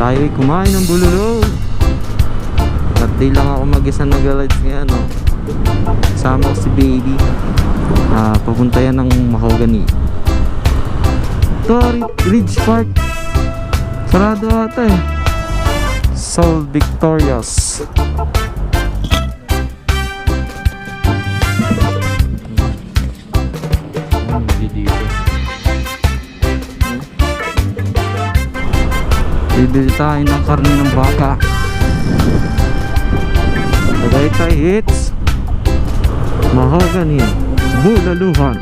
Tayo'y kumain ng bulalo. At di lang ako mag-isa nag-rides ngayon, no? Kasama ko si baby. Ah, papunta yan ng Mahogany. Tori Ridge Park. Sarado ata eh. Soul Victorious. Bibili tayo ng karne ng baka. Tagaytay hits. Mahogany. Bulaluhan.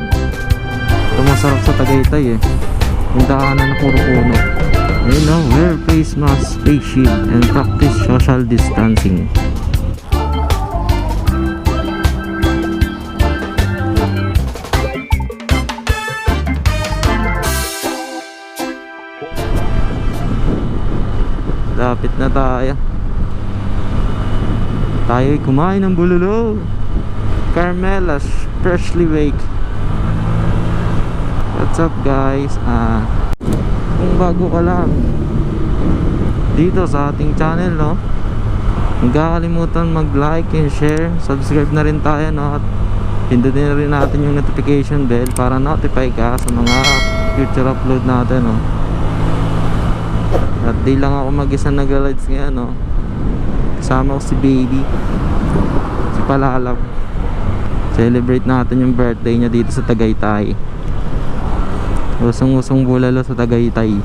Ito masarap sa Tagaytay eh. Yung daanan na puro puno. You know, wear face mask, face shield, and practice social distancing. Lapit na tayo. Tayo'y kumain ng bulalo. Carmelas, freshly baked. What's up guys? Ah, kung bago ka lang dito sa ating channel, no? Huwag kakalimutan mag-like and share. Subscribe na rin tayo, no? At pindutin na rin natin yung notification bell para notify ka sa mga future upload natin, no? At di lang ako mag-isa nag-rides ngayon, no? Kasama ko si baby. Si Palalab. Celebrate natin yung birthday niya dito sa Tagaytay. Usong-usong bulalo sa Tagaytay.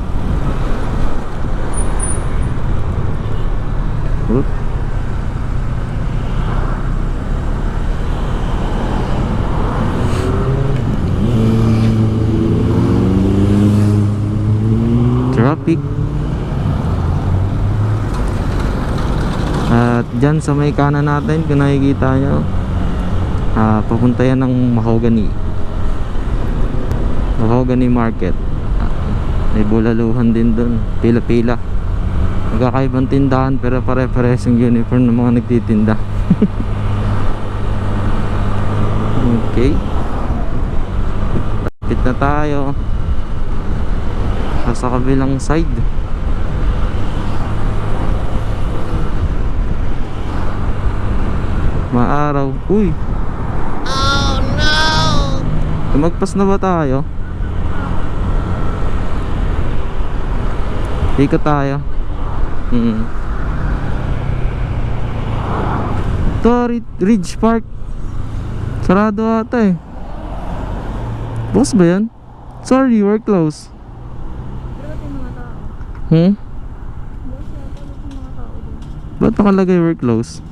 Oop. Traffic. At dyan sa may kanan natin, kung nakikita nyo, ah, papunta yan ng Mahogany. Mahogany Market. Ah, may bulaluhan din dun. Pila-pila. Magkakaibang tindahan pero pare-pares yung uniform ng mga nagtitinda. okay. Lapit na tayo. Sa kabilang side. Maaraw. Uy. Oh no. Tumagpas na ba tayo? Ikot tayo. Mm. Ito, Ri- Ridge Park. Sarado ata eh. Boss ba yan? Sorry, we're closed. Hmm? Ba't nakalagay we're closed?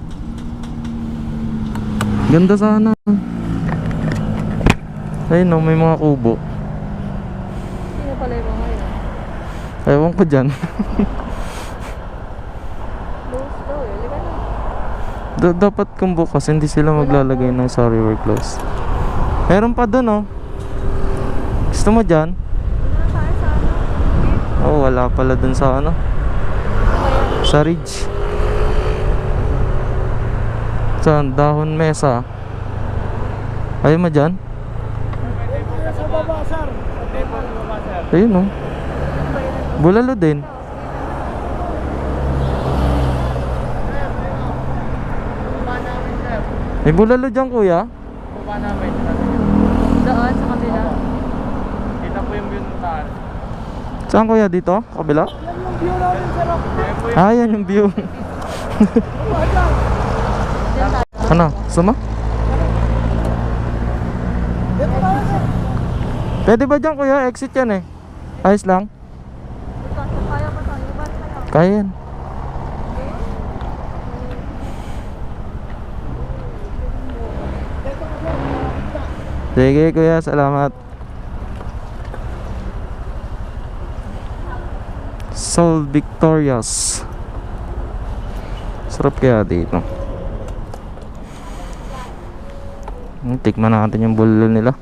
Ganda sana. Ayun no, may mga kubo. Sino pala yung mga yun? Ewan ko dyan. Daw eh. Dapat kung bukas, hindi sila maglalagay ng sorry we're closed. Meron pa dun oh. Gusto mo dyan? Ano? Oh, wala pala dun sa ano. Sa ridge. Saan? Dahon mesa. Ayaw mo dyan? Sa baba, sir. Sa table, baba, sir. Ayun oh. Bulalo din. May bulalo dyan kuya. Baba namin. daan sa kabila. Kita po yung view ng taas. Saan kuya? Dito? Kabila? Yan yung view namin, sir. Ah, yan yung view. Ano? Sir. Pwede ba dyan kuya? Exit yan eh. Ayos lang. Kaya yan. Sige kuya, salamat. Soul Victorious. Sarap kaya dito. Hmm, Tikman natin yung bulalo nila.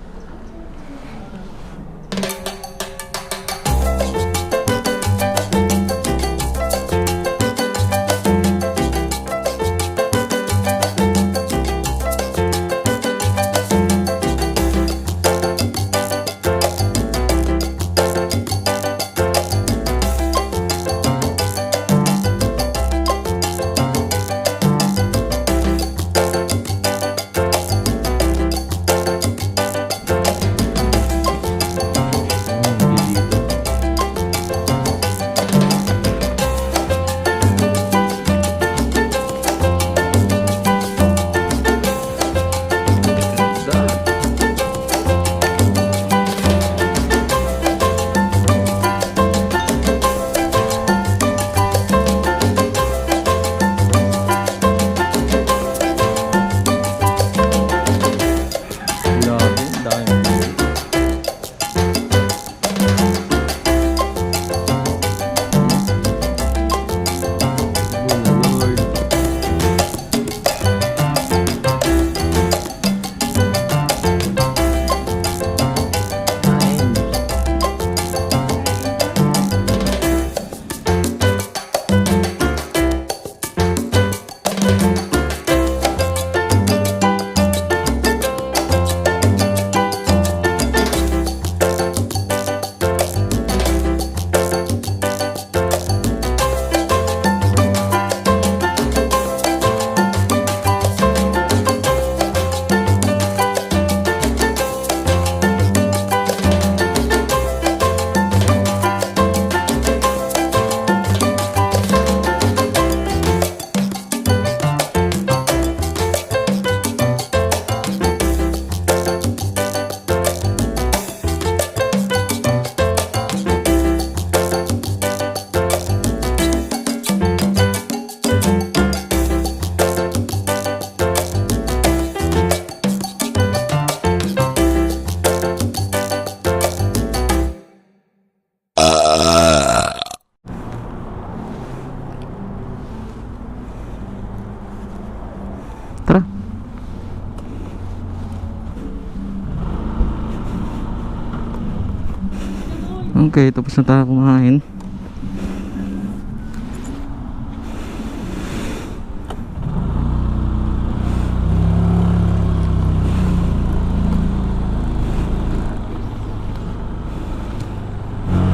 Okay, tapos na tayo kumain.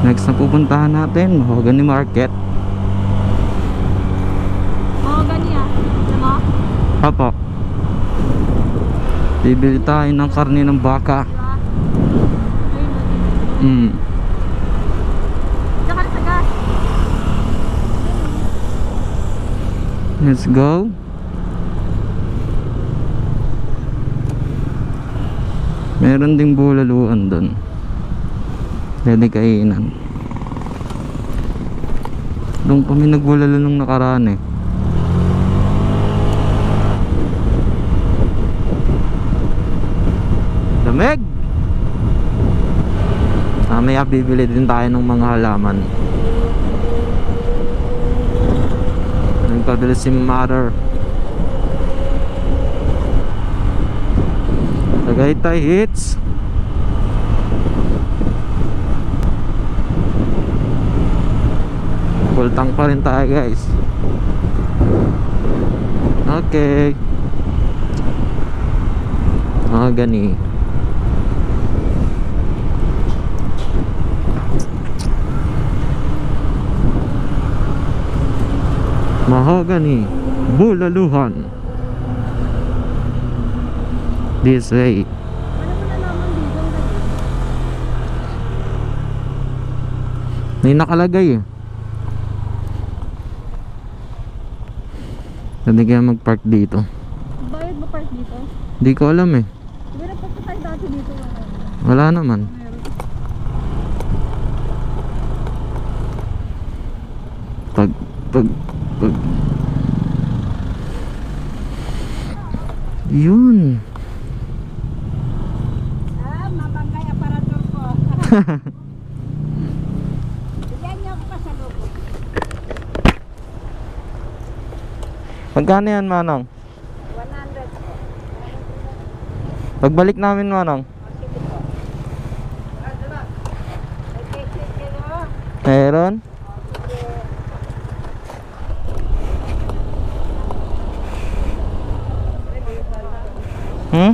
Next na pupuntahan natin, Mahogany Market. Ganyan. Alam mo? Apo. Bibili tayo ng karne ng baka. Di ba? Ayun, ayun. Mm. Let's go. Meron ding bulaluan doon. Pwede kainan. Doon kami nagbulalo nung nakaraan eh. Lamig! Mamaya bibili din tayo ng mga halaman. Nagpabili si mother. Tagaytay hits. Full tank pa rin tayo guys. Okay. Ah, gani. Mahogany Bulaluhan This way? May nakalagay eh Pwede kaya mag-park dito Bayad ba park dito? Hindi ko alam eh Di ba nagpunta tayo dati dito? Wala. Naman. Pag Pag Pag Yun Ah, mabangkay aparator ko. Bigyan niyo ako pa sa loob. Magkano yan Manong? 100 po. Pagbalik namin Manong O, sige po. May cake kayo. Meron? Hmm?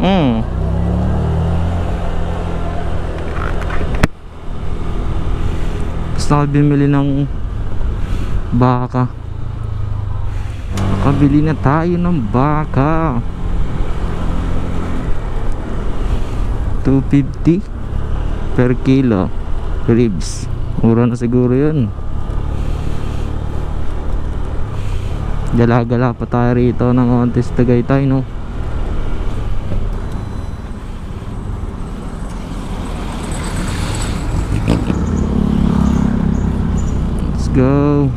Hmm. Ko bumili ng baka. Nakabili na tayo ng baka. 250 per kilo ribs. Mura na siguro yun. Gala-gala pa tayo rito ng Ontes Tagaytay no. Let's go.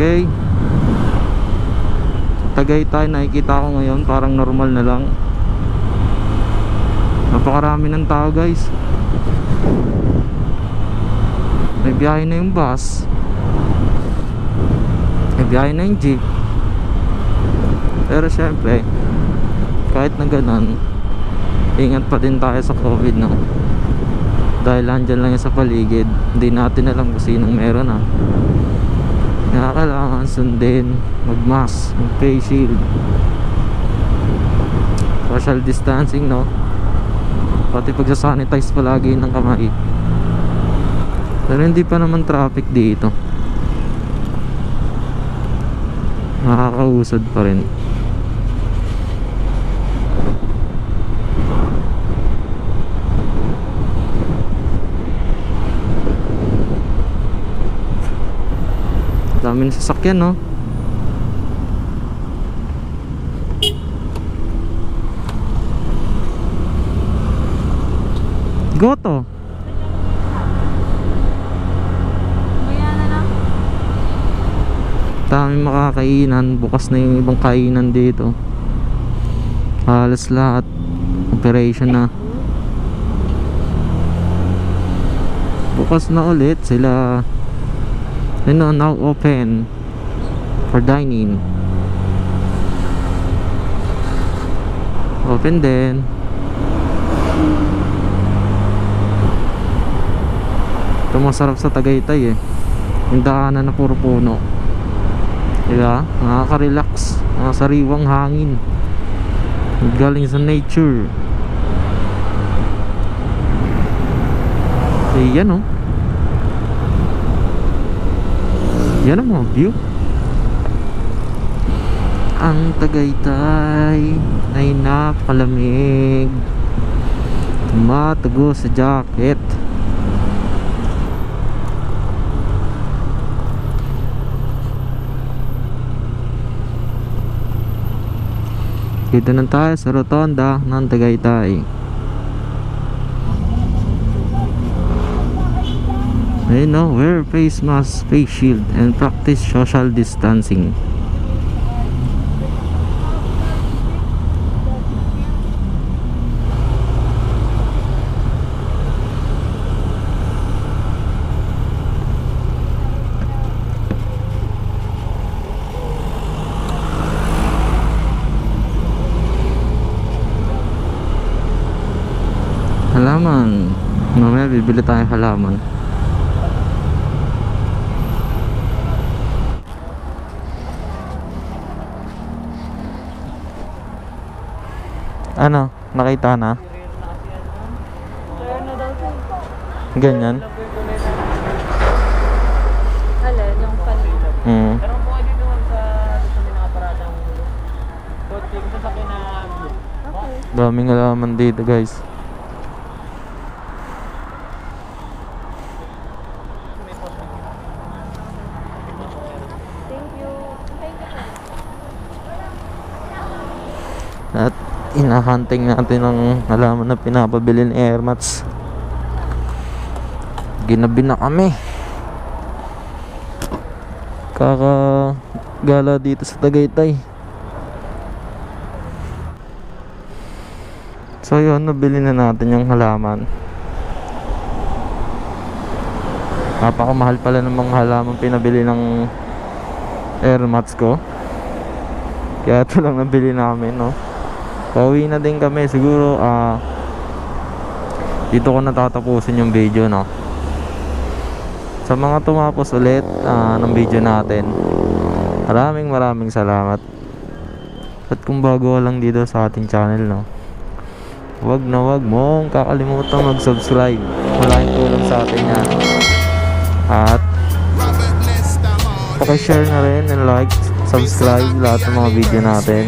Okay. Tagaytay nakikita ko ngayon parang normal na lang. Napakarami ng tao guys. May biyahe na yung bus. May biyahe na yung jeep. Pero syempre, kahit na ganun, ingat pa din tayo sa COVID no. Dahil andyan lang yan sa paligid, hindi natin alam kung sinong meron ha. Kaya kailangan sundin, mag-mask, mag-face shield. Social distancing no. Pati pagsasanitize palagi ng kamay. Pero hindi pa naman traffic dito. Nakakausad pa rin. Dami ng sasakyan no. Goto. Daming makakainan. Bukas na yung ibang kainan dito. Halos lahat. operation na bukas na ulit sila you know, now open for dining. Open din. Ito masarap sa Tagaytay eh. Yung daanan na puro puno. Diba? Nakaka-relax. Mga sariwang hangin. Galing sa nature. Eh yan oh yan ang mga view. Ang Tagaytay ay napakalamig tumatago sa jacket. Dito na tayo sa rotonda ng Tagaytay Ayun no, wear face mask, face shield, and practice social distancing. Halaman. Mamaya bibili tayo halaman. Ano? Nakita na? Ganyan? Alin, yung kanina. Mm. Pero kung pwede doon sa dito may nakaparadang kotse, kung sasakyan na blue. Okay. Daming halaman dito guys. Thank you. Thank you. At inahunting natin ang halaman na pinapabili ni Airmats. Ginabi na kami. Kaka gala dito sa Tagaytay. So yun, nabili na natin yung halaman. Napakamahal pala ng mga halaman pinabili ng Airmats ko. Kaya ito lang nabili namin, no? Pauwi na din kami. Siguro, ah... dito ko natatapusin yung video, no? Sa mga tumapos ulit ah, ng video natin, maraming maraming salamat. At kung bago lang dito sa ating channel, no? Huwag na huwag mong kakalimutan mag-subscribe. Malaking tulong sa atin yan. At pakishare na rin and like, subscribe lahat ng mga video natin.